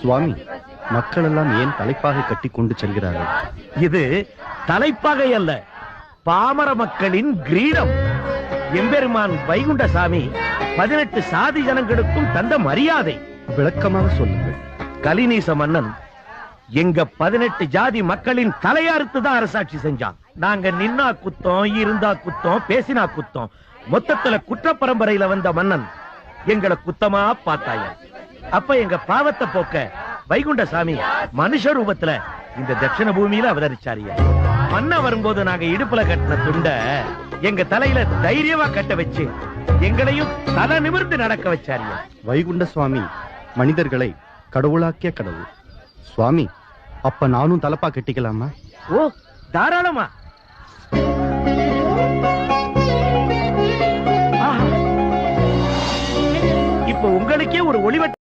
சுவாமி மக்கள் எல்லாம் ஏன் தலைப்பாகை கட்டி கொண்டு செல்கிறார்கள்? இது தலைப்பாகை அல்ல பாமர மக்களின் கிரீடம். எம்பெருமான் வைகுண்டசாமி பதினெட்டு சாதி ஜனங்களுக்கும் தந்த மரியாதை. விளக்கமாக சொல்லுங்கள். கலிநீச மன்னன் எங்க பதினெட்டு ஜாதி மக்களின் தலையறுத்து தான் அரசாட்சி செஞ்சான். நாங்க நின்னா குத்தம் இருந்தா குத்தம் பேசினா குத்தம். மொத்தத்துல குற்ற பரம்பரையில வந்த மன்னன் எங்களை குத்தமா பார்த்தாயா? அப்ப எங்க பாவத்தை போக்க வைகுண்டசாமி மனுஷ ரூபத்துல இந்த தட்சிண பூமியில அவதரிச்சாரியா மன்ன வரும்போது நாங்க இடுப்புல கட்டின துண்ட எங்க தலையில தைரியமா கட்ட வச்சு எங்களையும் தலை நிமிர்ந்து நடக்க வச்சாரியா வைகுண்ட சுவாமி மனிதர்களை கடவுளாக்கிய கடவுள். சுவாமி அப்ப நானும் தலப்பா கட்டிக்கலாமா? ஓ தாராளமா. இப்ப உங்களுக்கே ஒரு ஒளிவட்ட